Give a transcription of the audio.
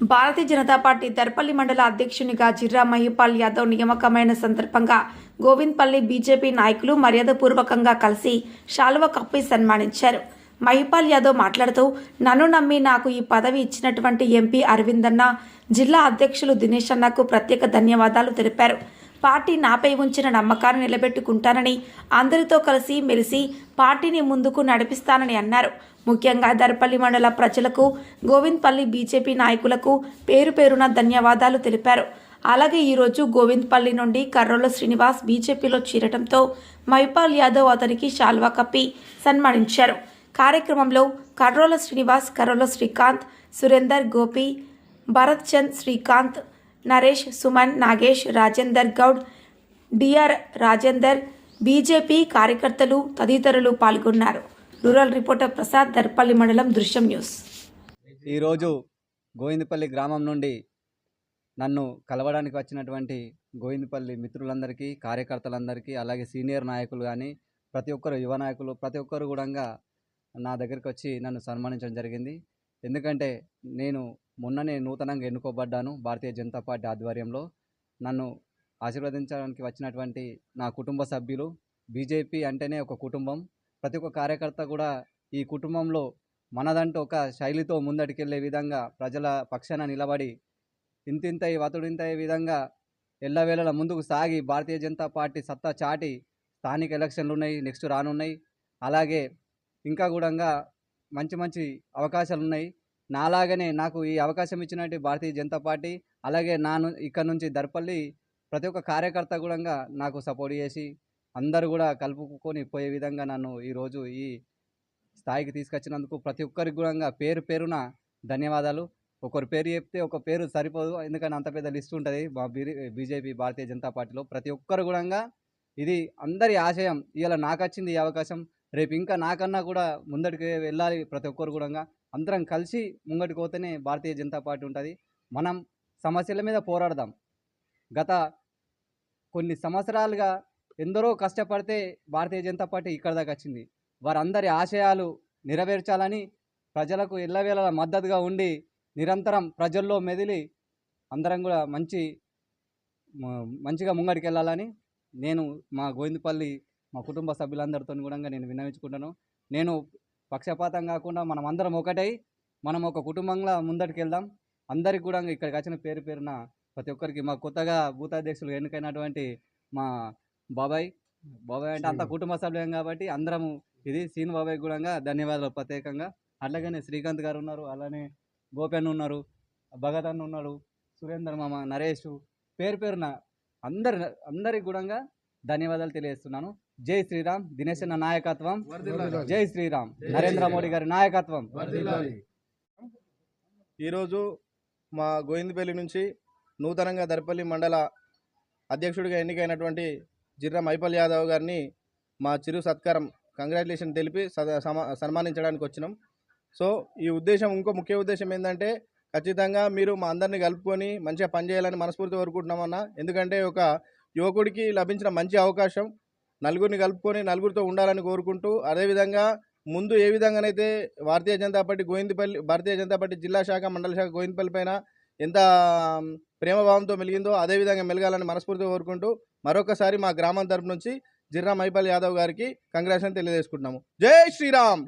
భారతీయ Janata party Darpalli మండల అధ్యక్షునిగా జిర్రా మహిపాల్ యాదవ్ నియామకమైన సందర్భంగా గోవింద్పల్లి బీజేపీ నాయకులు మర్యాదపూర్వకంగా కలిసి శాలువ కప్పి సన్మానించారు. మహిపాల్ యాదవ్ మాట్లాడుతూ నన్ను నమ్మి నాకు ఈ పదవి ఇచ్చినటువంటి ఎంపీ అరవింద్ అన్న జిల్లా అధ్యక్షులు దినేష్ అన్నకు ప్రత్యేక ధన్యవాదాలు తెలిపారు. పార్టీ నాపై ఉంచిన నమ్మకాన్ని నిలబెట్టుకుంటానని అందరితో కలిసి మెలిసి పార్టీని ముందుకు నడిపిస్తానని అన్నారు. ముఖ్యంగా దర్పల్లి మండల ప్రజలకు గోవింద్పల్లి బీజేపీ నాయకులకు పేరు పేరున ధన్యవాదాలు తెలిపారు. అలాగే ఈరోజు గోవింద్పల్లి నుండి కర్రోల శ్రీనివాస్ బీజేపీలో చేరటంతో మైపాల్ యాదవ్ అతనికి శాల్వా కప్పి సన్మానించారు. కార్యక్రమంలో కర్రోల శ్రీనివాస్ కర్రోల శ్రీకాంత్ సురేందర్ గోపి భరత్ చంద్ శ్రీకాంత్ నరేష్ సుమన్ నాగేష్ రాజేందర్ గౌడ్ డిఆర్ రాజేందర్ బీజేపీ కార్యకర్తలు తదితరులు పాల్గొన్నారు. రూరల్ రిపోర్టర్ ప్రసాద్ దర్పల్లి మండలం దృశ్యం న్యూస్. ఈరోజు గోవిందపల్లి గ్రామం నుండి నన్ను కలవడానికి వచ్చినటువంటి గోవిందపల్లి మిత్రులందరికీ కార్యకర్తలందరికీ అలాగే సీనియర్ నాయకులు కానీ ప్రతి ఒక్కరు యువ నాయకులు ప్రతి ఒక్కరు కూడా నా దగ్గరికి వచ్చి నన్ను సన్మానించడం జరిగింది. ఎందుకంటే నేను మొన్ననే నూతనంగా ఎన్నుకోబడ్డాను భారతీయ జనతా పార్టీ ఆధ్వర్యంలో. నన్ను ఆశీర్వదించడానికి వచ్చినటువంటి నా కుటుంబ సభ్యులు బీజేపీ అంటేనే ఒక కుటుంబం. ప్రతి ఒక్క కార్యకర్త కూడా ఈ కుటుంబంలో మనదంటూ ఒక శైలితో ముందటికెళ్ళే విధంగా ప్రజల పక్షాన నిలబడి ఇంతింతై వతుడింతై విధంగా ఎల్లవేళల ముందుకు సాగి భారతీయ జనతా పార్టీ సత్తా చాటి స్థానిక ఎలక్షన్లు ఉన్నాయి నెక్స్ట్ రానున్నాయి. అలాగే ఇంకా కూడా మంచి మంచి అవకాశాలు ఉన్నాయి నాలాగనే నాకు ఈ అవకాశం ఇచ్చినట్టు భారతీయ జనతా పార్టీ అలాగే నాను ఇక్కడ నుంచి దర్పల్లి ప్రతి ఒక్క కార్యకర్త కూడా నాకు సపోర్ట్ చేసి అందరూ కూడా కలుపుకొని పోయే విధంగా నన్ను ఈరోజు ఈ స్థాయికి తీసుకొచ్చినందుకు ప్రతి ఒక్కరికి కూడా పేరు పేరున ధన్యవాదాలు. ఒకరి పేరు చెప్తే ఒక పేరు సరిపోదు ఎందుకంటే అంత పెద్ద లిస్ట్ ఉంటుంది మా బీజేపీ భారతీయ జనతా పార్టీలో. ప్రతి ఒక్కరు కూడా ఇది అందరి ఆశయం. ఇలా నాకు వచ్చింది ఈ అవకాశం. రేపు ఇంకా నాకన్నా కూడా ముందడికి వెళ్ళాలి ప్రతి ఒక్కరు కూడా అందరం కలిసి ముంగటికి పోతేనే భారతీయ జనతా పార్టీ ఉంటుంది. మనం సమస్యల మీద పోరాడదాం. గత కొన్ని సంవత్సరాలుగా ఎందరో కష్టపడితే భారతీయ జనతా పార్టీ ఇక్కడ దాకా వచ్చింది. వారందరి ఆశయాలు నెరవేర్చాలని ప్రజలకు ఎల్లవేళ మద్దతుగా ఉండి నిరంతరం ప్రజల్లో మెదిలి అందరం కూడా మంచి మంచిగా ముంగడికి వెళ్ళాలని నేను మా గోవిందపల్లి మా కుటుంబ సభ్యులందరితో కూడా నేను విన్నవించుకుంటాను నేను పక్షపాతం కాకుండా మనం అందరం ఒకటై మనం ఒక కుటుంబంగా ముందటికి వెళ్దాం అందరికి కూడా ఇక్కడికి వచ్చిన పేరు పేరున ప్రతి ఒక్కరికి మా కొత్తగా బూత్ అధ్యక్షులు ఎన్నికైనటువంటి మా బాబాయ్. బాబాయ్ అంటే అంత కుటుంబ సభ్యులం కాబట్టి అందరము ఇది సీన్ బాబాయ్ కూడా ధన్యవాదాలు ప్రత్యేకంగా. అట్లాగనే శ్రీకాంత్ గారు ఉన్నారు అలానే గోపన్ ఉన్నారు భగత్ అన్న ఉన్నాడు సురేందర్ మామ నరేష్ పేరు పేరున అందరి అందరికి కూడా ధన్యవాదాలు తెలియజేస్తున్నాను. జై శ్రీరామ్ దినేష్ అన్న నాయకత్వం జై శ్రీరామ్. నరేంద్ర మోడీ గారి నాయకత్వం. ఈరోజు మా గోవిందపల్లి నుంచి నూతనంగా దర్పల్లి మండల అధ్యక్షుడిగా ఎన్నికైనటువంటి జిర్రా మైపల్ యాదవ్ గారిని మా చిరు సత్కారం కంగ్రాచులేషన్ తెలిపి సద- సమా- సన్మానించడానికి వచ్చినాం. సో ఈ ఉద్దేశం ఇంకో ముఖ్య ఉద్దేశం ఏంటంటే ఖచ్చితంగా మీరు మా అందరిని కలుపుకొని మంచిగా పనిచేయాలని మనస్ఫూర్తి కోరుకుంటున్నామన్నా. ఎందుకంటే ఒక యువకుడికి లభించిన మంచి అవకాశం. నలుగురిని కలుపుకొని నలుగురితో ఉండాలని కోరుకుంటూ అదేవిధంగా ముందు ఏ విధంగానైతే భారతీయ జనతా పార్టీ గోవిందపల్లి భారతీయ జనతా పార్టీ జిల్లా శాఖ మండల శాఖ గోవిందపల్లి పైన ఎంత ప్రేమభావంతో మెలిగిందో అదేవిధంగా మెలగాలని మనస్ఫూర్తిగా కోరుకుంటూ మరొకసారి మా గ్రామం తరపు నుంచి జిర్రా మైపల్ యాదవ్ గారికి కంగ్రాచులేషన్ తెలియజేసుకుంటున్నాము. జై శ్రీరామ్!